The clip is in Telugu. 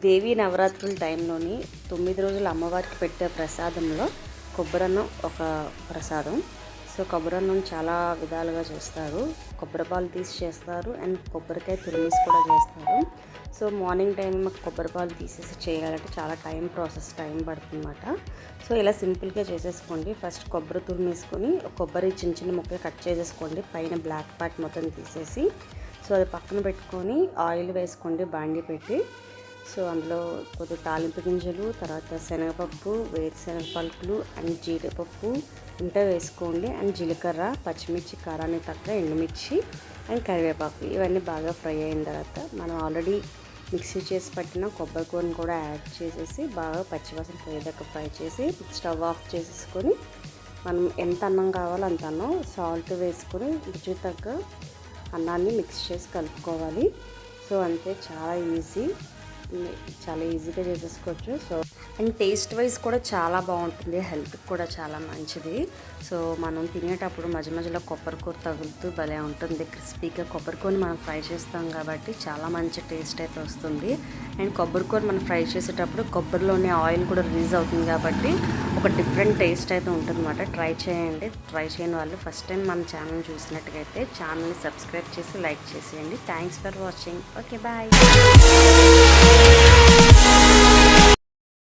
దేవి నవరాత్రుల టైంలోని తొమ్మిది రోజులు అమ్మవారికి పెట్టే ప్రసాదంలో కొబ్బరన్నం ఒక ప్రసాదం. సో కొబ్బరన్నం చాలా విధాలుగా చేస్తారు. కొబ్బరి పాలు తీసి చేస్తారు. అండ్ కొబ్బరికాయ తురిమేసి కూడా చేస్తారు. సో మార్నింగ్ టైం మాకు కొబ్బరి పాలు తీసేసి చేయాలంటే చాలా టైం ప్రాసెస్ టైం పడుతుందన్నమాట. సో ఇలా సింపుల్గా చేసేసుకోండి. ఫస్ట్ కొబ్బరి తురిమేసుకొని కొబ్బరి చిన్న చిన్న ముక్కలు కట్ చేసేసుకోండి. పైన బ్లాక్ పార్ట్ మొత్తం తీసేసి సో అది పక్కన పెట్టుకొని ఆయిల్ వేసుకోండి బాండి పెట్టి. సో అందులో కొద్ది తాలింపు గింజలు తర్వాత శనగపప్పు వేరుశనగ పలుకులు అండ్ జీడిపప్పు ఉంటే వేసుకోండి. అండ్ జీలకర్ర పచ్చిమిర్చి కారాన్ని తక్కువ ఎండుమిర్చి అండ్ కరివేపాకు ఇవన్నీ బాగా ఫ్రై అయిన తర్వాత మనం ఆల్రెడీ మిక్సీ చేసి పట్టిన కొబ్బరి కూరని కూడా యాడ్ చేసేసి బాగా పచ్చివాసన పోయేదాకా ఫ్రై చేసి స్టవ్ ఆఫ్ చేసేసుకొని మనం ఎంత అన్నం కావాలో అంత అన్నం సాల్ట్ వేసుకొని రుచి తగ్గ అన్నాన్ని మిక్స్ చేసి కలుపుకోవాలి. సో అంతే చాలా ఈజీ. చాలా ఈజీగా చేసేసుకోవచ్చు. సో అండ్ టేస్ట్ వైజ్ కూడా చాలా బాగుంటుంది. హెల్త్కి కూడా చాలా మంచిది. సో మనం తినేటప్పుడు మధ్య మధ్యలో కొబ్బరికూర తగులుతూ భలే ఉంటుంది. క్రిస్పీగా కొబ్బరికూరని మనం ఫ్రై చేస్తాం కాబట్టి చాలా మంచి టేస్ట్ అయితే వస్తుంది. అండ్ కొబ్బరికూర మనం ఫ్రై చేసేటప్పుడు కొబ్బరిలోనే ఆయిల్ కూడా రిలీజ్ అవుతుంది కాబట్టి ఒక డిఫరెంట్ టేస్ట్ అయితే ఉంటుందన్నమాట. ట్రై చేయండి. ట్రై చేయని వాళ్ళు ఫస్ట్ టైం మన ఛానల్ చూసినట్టుగైతే ఛానల్ని సబ్స్క్రైబ్ చేసి లైక్ చేసేయండి. Thanks for watching okay bye